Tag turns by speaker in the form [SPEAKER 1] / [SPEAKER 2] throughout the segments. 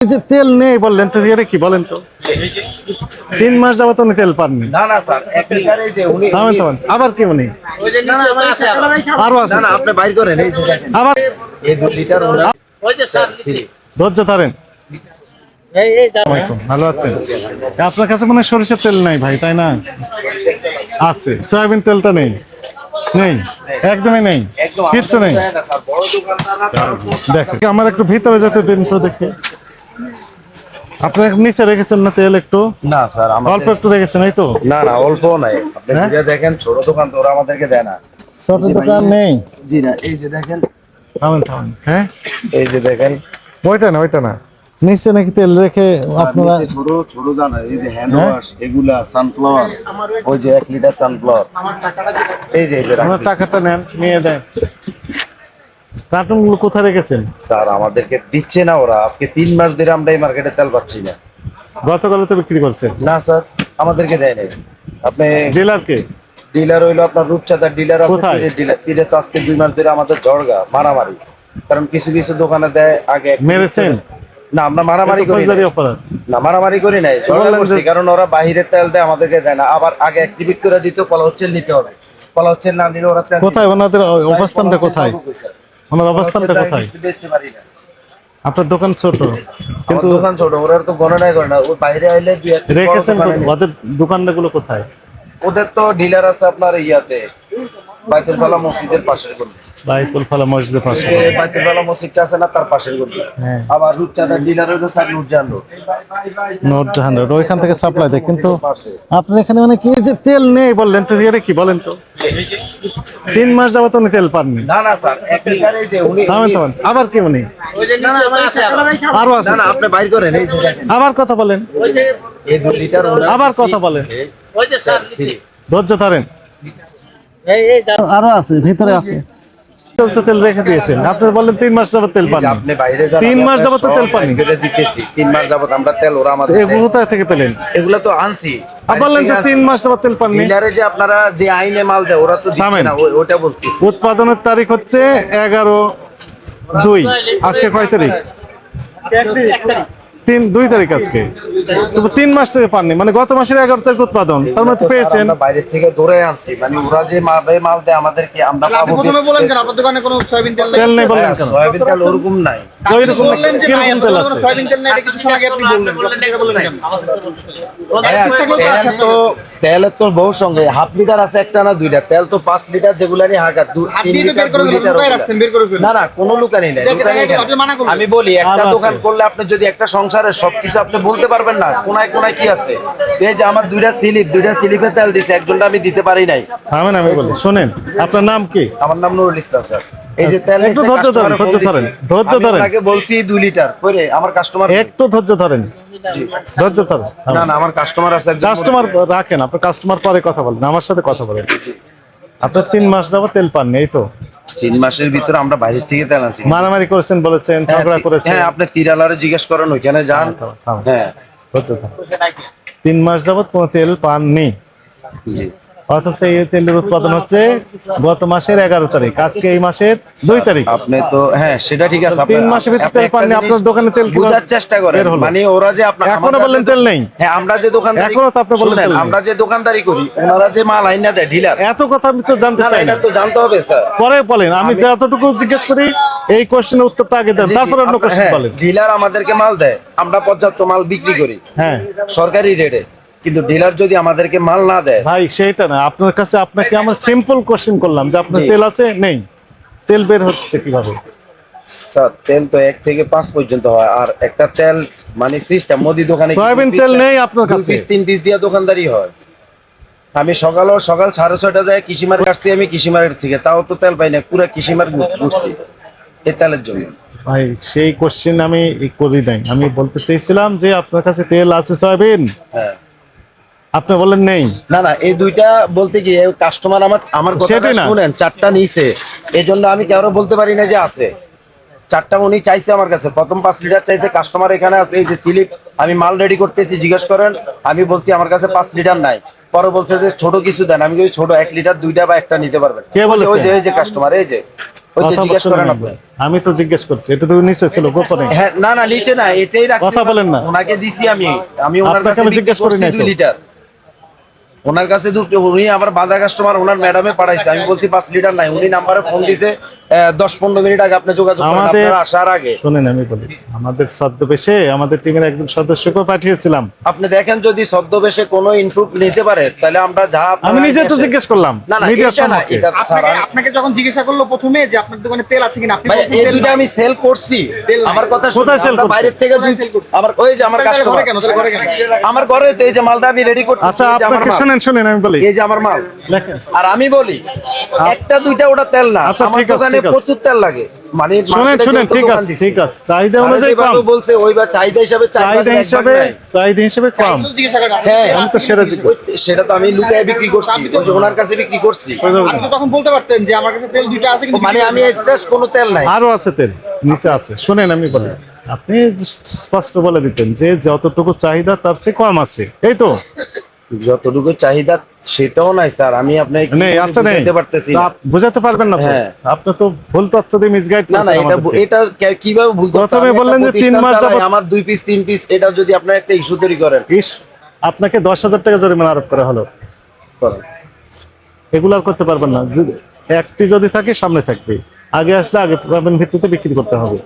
[SPEAKER 1] এই যে তেল নেই বললেন তো এটা কি বলেন তো? তিন মাস যাবত উনি তেল পাননি।
[SPEAKER 2] না না স্যার এক লিটারে যে উনি
[SPEAKER 1] থামেন থামেন। আবার কি উনি?
[SPEAKER 3] ওই যে নিচে ওটা আছে
[SPEAKER 2] আরও।
[SPEAKER 1] আছে।
[SPEAKER 2] না আপনি বাইর করেন এই যে
[SPEAKER 1] আবার
[SPEAKER 2] এই দুই লিটার ওনার
[SPEAKER 3] ওই যে স্যার
[SPEAKER 1] ধৈর্য ধরেন। ভালো আছেন? আপনার কাছে মনে হয় সরিষার তেল নাই ভাই তাই না? আছে সয়াবিন তেলটা নেই। নেই একদমই নেই।
[SPEAKER 2] একদম
[SPEAKER 1] কিচ্ছু নেই। দেখেন আমার একটু ভিতরে যেতে দিন তো দেখে। আপনার নিচে রেখেছেন না তেল একটু?
[SPEAKER 2] না স্যার
[SPEAKER 1] অল্প একটু রেখেছেন এই তো?
[SPEAKER 2] না না অল্প নাই। আপনি
[SPEAKER 1] হ্যাঁ?
[SPEAKER 2] ঘুরে দেখেন ছোট দোকান তো ওরা আমাদেরকে দেয় না।
[SPEAKER 1] ছোট দোকান নেই?
[SPEAKER 2] জি না এই যে দেখেন।
[SPEAKER 1] থামেন থামেন হ্যাঁ?
[SPEAKER 2] এই যে দেখেন।
[SPEAKER 1] ওইটা না ওইটা না। নিচে নাকি তেল রেখে আপনারা
[SPEAKER 2] ছোট ছোট জানা এই যে হ্যান্ড
[SPEAKER 1] হ্যাঁ?
[SPEAKER 2] ওয়াশ এগুলা সানফ্লাওয়ার ওই যে এক লিটার সানফ্লাওয়ার এই যে এই যে
[SPEAKER 1] আপনার টাকাটা নেন নিয়ে দেন। কার্টুনগুলো কোথায় রেখেছেন?
[SPEAKER 2] স্যার আমাদেরকে দিচ্ছে না ওরা। আজকে তিন মাস ধরে আমরা এই মার্কেটে তেল পাচ্ছি না।
[SPEAKER 1] গতকালে তো বিক্রি করছেন।
[SPEAKER 2] না স্যার আমাদেরকে দেয় নাই। আপনি
[SPEAKER 1] ডিলারকে?
[SPEAKER 2] ডিলার হইল আপনার রূপচাঁদার ডিলার আছে ডিলার। তীরে তো আজকে দুই মাস ধরে আমাদের জড়গা মারামারি। কারণ কিছু কিছু দোকানে দেয় আগে
[SPEAKER 1] মেরেছেন?
[SPEAKER 2] না আমরা মারামারি করি না মারামারি করি নাই ঝগড়া করছি কারণ ওরা বাহিরের তেল দেয় আমাদেরকে দেয় না। আবার আগে অ্যাক্টিভেট করে দিত কলা হচ্ছে নিতে হবে। কলা হচ্ছে না দিলে ওরা
[SPEAKER 1] কোথায়? ওনাদের। অবস্থানটা কোথায়? ওনার অবস্থানটা কোথায়। আপনার দোকান ছোট। কিন্তু
[SPEAKER 2] দোকান ছোট ওরা তো গণনাই করে না। ও বাইরে আইলে দুই এক
[SPEAKER 1] রেখেছেন। ওদের দোকানগুলো কোথায়?
[SPEAKER 2] ওদের তো ডিলার আছে আপনার ইয়াতে বাইতুল ফালা মসজিদের পাশের গলি।
[SPEAKER 1] বাইতুল ফালা মসজিদের পাশে।
[SPEAKER 2] বাইতুল ফালা মসজিদটা আছে না তার পাশের গলি।
[SPEAKER 1] হ্যাঁ।
[SPEAKER 2] আবার রূপচাঁদার ডিলার হইল sir Nurjahan road.
[SPEAKER 1] Nurjahan road ওইখান থেকে সাপ্লাই দেয়। কিন্তু
[SPEAKER 2] পাশে।
[SPEAKER 1] আপনার এখানে মানে কি যে তেল নেই বললেন তো এটা কি বলেন তো? তিন মাস যাবত উনি তেল পাননি।
[SPEAKER 2] না না স্যার এক লিটারে যে উনি
[SPEAKER 1] থামেন থামেন। আবার কি উনি?
[SPEAKER 3] ওই যে নিচে ওটা আছে
[SPEAKER 1] আরও। আছে।
[SPEAKER 2] না না আপনি বাইর করেন এই যে
[SPEAKER 1] আবার কথা বলেন।
[SPEAKER 3] ওই যে
[SPEAKER 2] এই 2 লিটার
[SPEAKER 1] আবার কথা বলেন।
[SPEAKER 3] ওই যে স্যার নিচে।
[SPEAKER 1] ধৈর্য ধরেন।
[SPEAKER 3] এই এই
[SPEAKER 1] আরও আছে ভিতরে আছে। তো তেল রেখে দিয়েছেন। আপনি বললেন তিন মাস যাবত তেল
[SPEAKER 2] যে আপনি বাইরে যান
[SPEAKER 1] তিন মাস যাবত তেল পাননি।
[SPEAKER 2] দিতেছি। তিন মাস যাবত আমরা তেল ওরা আমাদের
[SPEAKER 1] এগুলো
[SPEAKER 2] দেয়।
[SPEAKER 1] থেকে পেলেন?
[SPEAKER 2] এগুলো তো আনছি।
[SPEAKER 1] বললেন তো তিন মাস যাবত তেল পাননি।
[SPEAKER 2] ডিলারে যে আপনারা যে আইনে মাল দেয় ওরা তো দিচ্ছে না ওটা বলতেছি।
[SPEAKER 1] উৎপাদনের তারিখ হচ্ছে এগারো দুই। আজকে কয় তারিখ? তিন দুই তারিখ আজকে। তিন মাস থেকে পাননি। মানে গত মাসের এগারো তারিখ উৎপাদন। তার মধ্যে পেয়েছেন।
[SPEAKER 2] আমরা বাইরে থেকে ধরে আনছি। মানে ওরা যে মাল মাল দেয় আমাদেরকে আমরা পাবো
[SPEAKER 4] প্রথমে বলেন কেন?
[SPEAKER 2] বেশ-
[SPEAKER 4] দোকানে কোনো সয়াবিন তেল
[SPEAKER 1] তেল নেই বললেন
[SPEAKER 2] হ্যাঁ,
[SPEAKER 1] কেন?
[SPEAKER 2] সয়াবিন তেল ওরকম নাই।
[SPEAKER 1] ওই রকম
[SPEAKER 4] বললেন যে
[SPEAKER 1] তেল আছে?
[SPEAKER 4] সয়াবিন তেল নাই এটা আগে আপনি বললেন। এটা বললেন কেন?
[SPEAKER 2] তেল তো তেলের তো বহু সঙ্গে। হাফ লিটার আছে একটা না দুইটা। তেল তো পাঁচ লিটার যেগুলা নিয়ে হাঁকা। তিন লিটার দুই লিটার। না না কোনো লুকানি নাই। লুকানি
[SPEAKER 4] মানা।
[SPEAKER 2] আমি বলি একটা দোকান করলে আপনি যদি একটা সংসারের সবকিছু আপনি বলতে পারবেন না কোনায় কোনায় কি আছে? এই যে আমার দুইটা স্লিপ দুইটা স্লিপে তেল দিছে একজনটা আমি দিতে পারি নাই।
[SPEAKER 1] থামেন আমি বলি শোনেন আপনার নাম কি?
[SPEAKER 2] আমার নাম নুরুল ইসলাম স্যার। এই যে তেল
[SPEAKER 1] একটু ধৈর্য ধরেন, ধৈর্য ধরেন, ধৈর্য ধরেন।
[SPEAKER 2] ওনাকে বলছি দুই লিটার করে আমার কাস্টমার
[SPEAKER 1] একটু ধৈর্য ধরেন ধৈর্য ধরেন।
[SPEAKER 2] না না আমার কাস্টমার আছে একজন
[SPEAKER 1] কাস্টমার রাখেন আপনার কাস্টমার পরে কথা বলেন আমার সাথে কথা বলেন। আপনার তিন মাস যাবত তেল পাননি এই তো।
[SPEAKER 2] তিন মাসের ভিতরে আমরা বাইরে থেকে তেল আনছি।
[SPEAKER 1] মারামারি করেছেন বলেছেন
[SPEAKER 2] হ্যাঁ,
[SPEAKER 1] ঝগড়া করেছেন।
[SPEAKER 2] হ্যাঁ আপনি তিরালারে জিজ্ঞেস করেন ওইখানে যান। হ্যাঁ
[SPEAKER 1] ধরেন। তিন মাস যাবত কোনো তেল পাননি। অথচ এই তেলের উৎপাদন হচ্ছে গত মাসের এগারো তারিখ। আজকে এই মাসের দুই তারিখ।
[SPEAKER 2] আপনি তো হ্যাঁ সেটা ঠিক আছে।
[SPEAKER 1] তিন মাসের ভিতরে তেল পাননি, আপনার দোকানে তেল
[SPEAKER 2] বোঝার চেষ্টা করেন। মানে ওরা যে আপনার এখনও
[SPEAKER 1] বললেন তেল নেই।
[SPEAKER 2] হ্যাঁ আমরা যে দোকানদারি
[SPEAKER 1] এখনও তো আপনি বললেন।
[SPEAKER 2] আমরা যে দোকানদারি করি ওনারা যে মাল আইনা যায় ঢিলার
[SPEAKER 1] এত কথা আমি তো জানতে
[SPEAKER 2] না না
[SPEAKER 1] চাই না।
[SPEAKER 2] এটা তো জানতে হবে স্যার।
[SPEAKER 1] পরে বলেন আমি যতটুকু জিজ্ঞেস করি এই কোশ্চেনের উত্তরটা আগে দেন তারপর অন্য কোশ্চেন
[SPEAKER 2] হ্যাঁ,
[SPEAKER 1] বলেন।
[SPEAKER 2] ডিলার আমাদেরকে মাল দেয় আমরা পর্যাপ্ত মাল বিক্রি করি।
[SPEAKER 1] হ্যাঁ।
[SPEAKER 2] সরকারি রেটে কিন্তু ডিলার যদি আমাদেরকে মাল না দেয়
[SPEAKER 1] ভাই সেইটা না। আপনার কাছে আপনাকে আমার সিম্পল কোশ্চেন করলাম যে আপনার তেল আছে? নেই। তেল বের হচ্ছে কীভাবে?
[SPEAKER 2] স্যার তেল তো এক থেকে পাঁচ পর্যন্ত হয় আর একটা তেল মানে সিস্টেম মুদি দোকানে
[SPEAKER 1] সয়াবিন তেল নেই আপনার কাছে?
[SPEAKER 2] পিস তিন পিস দিয়া দোকানদারি হয়। আমি সকালও সকাল সাড়ে ছয়টা যায় কৃষিমার কাটছি আমি কৃষিমারের থেকে। তাও তো তেল পাই না পুরো কৃষিমার ঘুরছি। এই তেলের জন্য।
[SPEAKER 1] ভাই সেই কোশ্চেন আমি করি নাই। আমি বলতে চেয়েছিলাম যে আপনার কাছে তেল আছে সয়াবিন?
[SPEAKER 2] হ্যাঁ।
[SPEAKER 1] আপনি বলেন নেই।
[SPEAKER 2] না না এই দুইটা বলতে কি কাস্টমার আমার আমার কথাটা শুনেন চারটা নিছে। এই জন্য আমি কারও বলতে পারি না যে আছে? চারটা উনি চাইছে আমার কাছে। প্রথম পাঁচ লিটার চাইছে কাস্টমার এখানে আছে এই যে স্লিপ আমি মাল রেডি করতেছি জিজ্ঞেস করেন আমি বলছি আমার কাছে পাঁচ লিটার নাই। পরে বলছে যে ছোট কিছু দেন আমি ছোট এক লিটার দুইটা বা একটা নিতে পারবেন।
[SPEAKER 1] কে
[SPEAKER 2] ওই যে- ওই যে কাস্টমার এই যে।
[SPEAKER 1] আমি তো জিজ্ঞেস করছি এটা তো নিচে ছিল গোপনে।
[SPEAKER 2] হ্যাঁ না না নিচে না এটাই রাখছি।
[SPEAKER 1] কথা বলেন না।
[SPEAKER 2] ওনাকে দিছি আমি। আমি ওনার কাছে
[SPEAKER 1] জিজ্ঞেস করি
[SPEAKER 2] করছি
[SPEAKER 1] নাই
[SPEAKER 2] লিটার। ওনার কাছে উনি আমার বাধা কাস্টমার ওনার ম্যাডামে পাঠাইছে। আমি বলছি পাঁচ লিটার নাই উনি নাম্বারে ফোন দিছে। দশ পনেরো মিনিট আগে আপনি যোগাযোগ
[SPEAKER 1] আমাদের-
[SPEAKER 2] আসার আগে।
[SPEAKER 1] শোনেন আমি বলি আমাদের ছদ্মবেশে আমাদের টিমের একজন সদস্যকে পাঠিয়েছিলাম।
[SPEAKER 2] আপনি দেখেন যদি ছদ্মবেশে কোনো নিতে পারে তাহলে আমরা যা
[SPEAKER 1] আমি নিজে তো জিজ্ঞেস করলাম
[SPEAKER 2] না না এটা না এটা
[SPEAKER 4] আপনাকে
[SPEAKER 2] আমি-
[SPEAKER 4] যখন জিজ্ঞাসা করল প্রথমে যে আপনার দোকানে তেল আছে কিনা আপনি
[SPEAKER 2] এই
[SPEAKER 4] তেল
[SPEAKER 2] আমি সেল করছি। আমার কথা
[SPEAKER 1] কোথায় sell
[SPEAKER 2] আমরা
[SPEAKER 1] করছেন?
[SPEAKER 2] থেকে দুই
[SPEAKER 4] কোথায় sell করছেন?
[SPEAKER 2] আমার ওই যে আমার কাস্টমার
[SPEAKER 4] ঘরে কেন ঘরে কেন?
[SPEAKER 2] আমার ঘরে তো এই যে মালটা আমি রেডি
[SPEAKER 1] আচ্ছা আপনাকে শুনেন শুনেন আমি বলি।
[SPEAKER 2] এই যে আমার মাল। আর আমি বলি একটা দুইটা ওটা তেল না।
[SPEAKER 1] আচ্ছা,
[SPEAKER 2] আমার
[SPEAKER 1] ঠিক আছে,
[SPEAKER 2] প্রচুর তেল লাগে। মানে
[SPEAKER 1] শুনেন শুনেন ঠিক আছে ঠিক আছে। চাহিদা অনুযায়ী কম।
[SPEAKER 2] বলছে ওই বা চাহিদা হিসাবে
[SPEAKER 1] চাহিদা হিসাবে চাহিদা হিসাবে কম।
[SPEAKER 2] হ্যাঁ
[SPEAKER 1] আমি তো সেটা
[SPEAKER 2] সেটা তো আমি লুকায় বিক্রি করছি। ওনার কাছে বিক্রি করছি।
[SPEAKER 4] আপনি তখন বলতে পারতেন যে আমার কাছে তেল দুইটা আছে কিন্তু
[SPEAKER 2] মানে আমি এক্সট্রা কোনো তেল নাই।
[SPEAKER 1] আরও আছে তেল নিচে আছে। শুনেন আমি বলি। আপনি স্পষ্ট বলে দিতেন যে যতটুকু চাহিদা তার চেয়ে কম আছে। এই তো?
[SPEAKER 2] যতটুকু চাহিদা সেটাও নাই স্যার। আমি আপনাকে বলে
[SPEAKER 1] আচ্ছা
[SPEAKER 2] পারতেছি
[SPEAKER 1] বুঝাতে পারবেন না
[SPEAKER 2] হ্যাঁ।
[SPEAKER 1] আপনি তো ভুল তথ্য দিয়ে মিসগাইড
[SPEAKER 2] না না এটা এটা কীভাবে ভুল
[SPEAKER 1] প্রথমে বললেন যে তিন মাস
[SPEAKER 2] আমার দুই পিস তিন পিস এটা যদি আপনার একটা ইস্যু তৈরি করেন।
[SPEAKER 1] আপনাকে দশ হাজার টাকা জরিমানা আরোপ করা হলো। এগুলো আর করতে পারবেন না। যদি- একটি যদি থাকে সামনে থাকবে। আগে আসলে আগে ভিত্তিতে বিক্রি করতে হবে।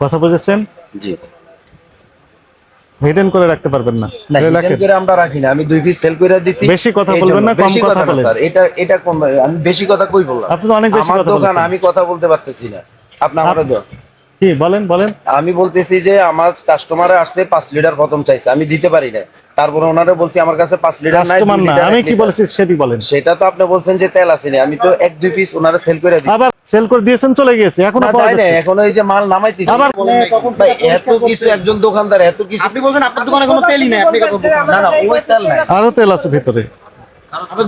[SPEAKER 1] কথা বুঝেছেন?
[SPEAKER 2] জি।
[SPEAKER 1] হিডেন করে রাখতে পারবেন না
[SPEAKER 2] না
[SPEAKER 1] এটা
[SPEAKER 2] hidden
[SPEAKER 1] লেখেন।
[SPEAKER 2] করে আমরা রাখি না আমি দুই পিস সেল করে দিছি
[SPEAKER 1] বেশি কথা বলবেন না, কম কথা বলেন।
[SPEAKER 2] স্যার এটা এটা কোন আমি বেশি কথা কই বললাম
[SPEAKER 1] আপনি অনেক বেশি
[SPEAKER 2] আমার
[SPEAKER 1] কথা
[SPEAKER 2] দোকান। আমি কথা বলতে পারতেছি না আপনি আমারে দাও
[SPEAKER 1] কি বলেন বলেন।
[SPEAKER 2] আমি বলতেছি যে আমার কাস্টমারে আসছে পাঁচ লিটার প্রথম চাইছে আমি দিতে পারি না তারপরে ওনারে বলছি আমার কাছে পাঁচ লিটার নাই
[SPEAKER 1] কাস্টমার না আমি কি। বলেছি সেটি বলেন।
[SPEAKER 2] সেটা তো আপনি বলছেন যে তেল আসেনি আমি তো এক দুই পিস ওনারে সেল করে দিচ্ছি
[SPEAKER 1] আবার সেল করে দিয়েছেন চলে গিয়েছে
[SPEAKER 2] এখনও
[SPEAKER 1] পাওয়া
[SPEAKER 2] যাই না। এখন ওই যে মাল নামাইতেছি।
[SPEAKER 1] আবার
[SPEAKER 2] ভাই এত কিছু একজন দোকানদার এত কিছু
[SPEAKER 4] আপনি বলছেন আপনার দোকানে কোনো তেলই নাই আপনি
[SPEAKER 2] না না ওই তেল নাই।
[SPEAKER 1] আরও তেল আছে ভিতরে।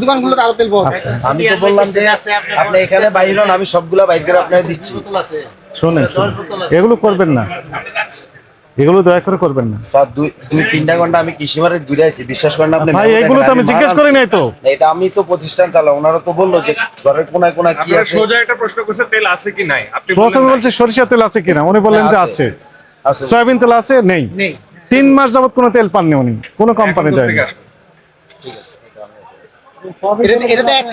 [SPEAKER 4] দোকানগুলোতে আরও তেল পাওয়া
[SPEAKER 1] আচ্ছা
[SPEAKER 2] আমি তো বললাম যে আপনি এখানে বাইর হন আমি সবগুলা বাইর করে আপনাকে দিচ্ছি।
[SPEAKER 1] শোনেন। এগুলো করবেন না। এগুলো দয়া করে করবেন না।
[SPEAKER 2] স্যার দুই দুই তিনটা ঘণ্টা আমি কৃষি মার্কেট ঘুরে আছি বিশ্বাস করেন আপনি
[SPEAKER 1] ভাই এগুলো তো আমি জিজ্ঞেস করি নাই তো।
[SPEAKER 2] এটা আমি তো প্রতিষ্ঠান চালা ওনারা তো বলল যে ঘরের কোনায় কোনায় কি আছে।
[SPEAKER 5] সোজা একটা প্রশ্ন করছে তেল আছে কি নাই? আপনি
[SPEAKER 1] প্রথমে বলছে সরিষা তেল আছে কিনা উনি বললেন যে আছে।
[SPEAKER 2] আছে।
[SPEAKER 1] সয়াবিন তেল আছে? নেই।
[SPEAKER 4] নেই।
[SPEAKER 1] তিন মাস যাবত কোনো তেল পাননি উনি কোনো কোম্পানি দেয় না।
[SPEAKER 2] ঠিক আছে।
[SPEAKER 4] এটা এটা তো এক-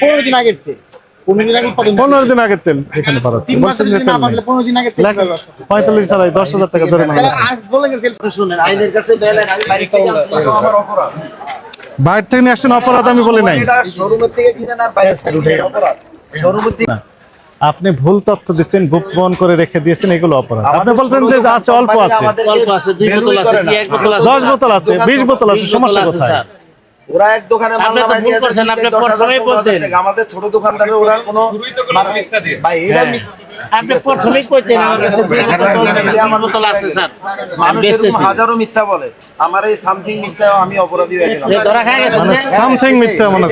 [SPEAKER 4] পনেরো দিন আগের তেল। পনেরো দিন
[SPEAKER 1] আগের তেল এখানে পাঠাচ্ছে। বলছেন যে তেল। পঁয়তাল্লিশ ধারায় দশ হাজার টাকা জরিমানা
[SPEAKER 2] বেলেন আমি বাইরে থেকে
[SPEAKER 1] নিয়ে আসছেন অপরাধ আমি বলি নাই। আপনি ভুল তথ্য দিচ্ছেন বুক গোপন করে রেখে দিয়েছেন এগুলো অপরাধ। আপনি বলতেন যে আছে অল্প আছে।
[SPEAKER 2] আমাদেরকে
[SPEAKER 3] অল্প আছে দুই
[SPEAKER 2] বেরোই
[SPEAKER 3] বোতল আছে
[SPEAKER 2] করে
[SPEAKER 3] কি
[SPEAKER 2] না।
[SPEAKER 3] এক বোতল আছে?
[SPEAKER 1] দশ বোতল আছে বিশ বোতল আছে সমস্যা
[SPEAKER 3] আছে,
[SPEAKER 1] কোথায়
[SPEAKER 3] স্যার।
[SPEAKER 2] ওরা এক দোকানে। আমাদের ছোট দোকানদারের ওরা কোনো ভাই এটা
[SPEAKER 1] হ্যাঁ।
[SPEAKER 3] আপনি প্রথমেই কইতেন আমার কাছে বিশ বোতল আছে স্যার আমি
[SPEAKER 2] মানুষ এরকম
[SPEAKER 3] বেচতেছি
[SPEAKER 2] হাজারো মিথ্যা বলে। আমার এই সামথিং মিথ্যা অপরাধী হয়ে গেলাম।
[SPEAKER 3] ধরা গেছে।
[SPEAKER 1] মানে সামথিং মনে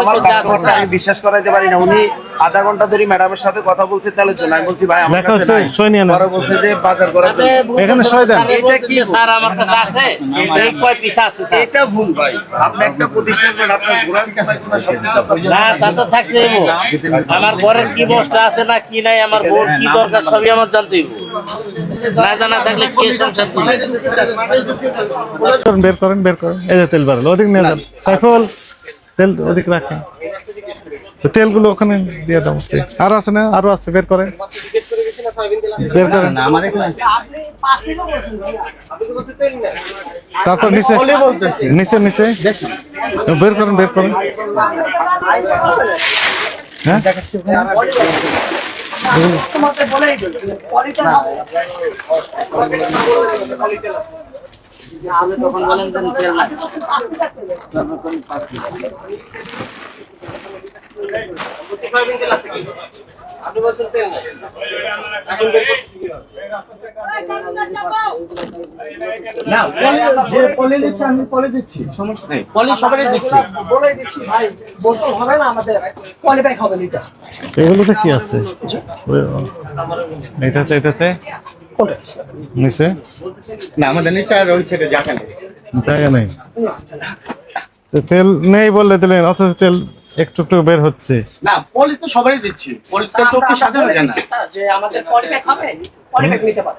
[SPEAKER 2] আমার কাছে আমি বিশ্বাস করাইতে পারি না। উনি আধা ঘণ্টা ধরে ম্যাডামের সাথে কথা বলছে তাহলে জন্য। আমি বলছি ভাই আমার কাছে নাই। পরে বলছে যে বাজার করার জন্য।
[SPEAKER 1] এখানে সই দেন।
[SPEAKER 3] এটা কি স্যার আমার কাছে আছে। এই কয় পিস আছে স্যার?
[SPEAKER 2] এটা ভুল ভাই। আপনি একটা প্রতিষ্ঠান করেন, আপনার ঘোরার কোনায় কোনায় সব কিছু
[SPEAKER 3] না তা তো থাকতে হইব। আমার ঘরের কি বস্তা আছে না কি নাই আমার বোর কি দরকার সবই আমার জানতে হইব। না জানা থাকলে কে সংসার করবে?
[SPEAKER 1] বের করেন বের করেন। এই যে তেল বাড়ালো ওদিক নিয়ে যান। সাইফুল তেল ওদিক রাখেন। তেলগুলো ওখানে দিয়ে দাও আরও আছে না? আরও আছে বের করে। বের করেন তারপর নিচে। নিচে নিচে। বের করেন বের করেন। হ্যাঁ?
[SPEAKER 3] তখন বলেন তেল
[SPEAKER 4] আমি পলি দিচ্ছি সমস্যা নেই। পলি সবারই দিচ্ছি। বলে দিচ্ছি ভাই বোতল হবে না আমাদের কোয়ালিফাই হবে এটা
[SPEAKER 1] এগুলোতে কি আছে? এটাতে এটাতে? নিচে?
[SPEAKER 6] না আমাদের নিচে আর ওই সাইডে জায়গা নেই।
[SPEAKER 1] জায়গা নেই। তো তেল নেই বললে দিলেন অথচ তেল একটু একটু বের হচ্ছে।
[SPEAKER 6] না পলি তো সবারই দিচ্ছি। পলি তো কি সাধারণ হয়ে যায়
[SPEAKER 4] স্যার যে আমাদের হবে নিতে পারে।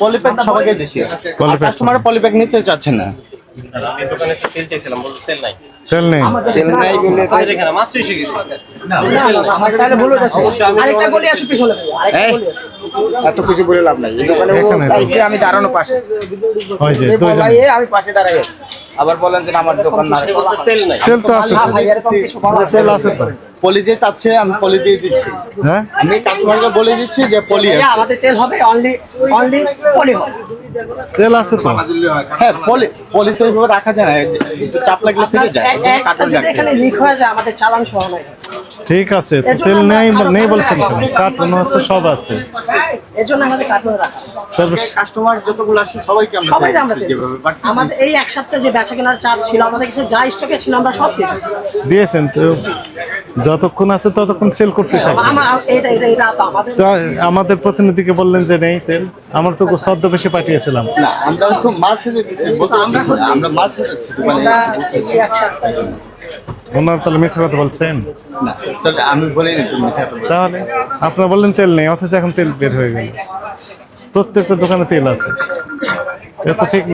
[SPEAKER 6] পলি প্যাক সবাইকে দিচ্ছি। কাস্টমার পলি প্যাক নিতে চাচ্ছে না।
[SPEAKER 1] তেল নেই।
[SPEAKER 6] তেল নাই। বলে এত কিছু বলে লাভ নাই। দোকানে। চাইছে আমি দাঁড়ানো পাশে। আমি পাশে দাঁড়াই আছি। আবার বলেন যে আমার দোকান না তেল নাই।
[SPEAKER 1] তেল তো আছে। তেল আছে তো।
[SPEAKER 6] পলি যে চাচ্ছে আমি পলি দিয়ে দিচ্ছি।
[SPEAKER 1] হ্যাঁ?
[SPEAKER 6] আমি কাস্টমারকে বলে দিচ্ছি যে পলি
[SPEAKER 4] আমাদের তেল হবে অনলি অনলি পলি হবে।
[SPEAKER 1] তেল আছে তো
[SPEAKER 6] হ্যাঁ পলি পলি তো এইভাবে রাখা যায় না চাপ লাগলে ফেলে যায়
[SPEAKER 4] কাটা
[SPEAKER 6] রাখতে
[SPEAKER 4] এখানে। লিক হয়ে যায় আমাদের চালান সহ
[SPEAKER 1] ঠিক আছে তো তেল নেই নেই বলছেন কেন? কার্টুন হচ্ছে সব আছে।
[SPEAKER 4] এর জন্য আমাদের কার্টুনে রাখা।
[SPEAKER 6] কাস্টমার যতগুলো আসছে সবাইকে আমরা
[SPEAKER 4] সবাই আমরা আমাদের এই এক সপ্তাহে যে বেচা কেনার চাপ ছিল আমাদের কাছে যা স্টকে ছিল আমরা সব দিয়েছি।
[SPEAKER 1] দিয়েছেন তো যতক্ষণ আছে ততক্ষণ সেল করতে থাকবে।
[SPEAKER 4] আমার এটা এটা এটা আমাদের
[SPEAKER 1] আমাদের প্রতিনিধিকে বললেন যে নেই তেল। আমার তো সদ্য বেশি পাঠিয়েছিলাম।
[SPEAKER 6] না আমরা খুব বলতে
[SPEAKER 4] আমরা
[SPEAKER 6] আমরা মাল
[SPEAKER 1] ওনার তাহলে মিথ্যা কথা বলছেন?
[SPEAKER 6] না স্যার আমি বলিনি তুমি মিথ্যা কথা বলছো।
[SPEAKER 1] তাহলে আপনারা বললেন তেল নেই অথচ এখন তেল বের হয়ে গেল। প্রত্যেকটা দোকানে তেল আছে। এটা ঠিক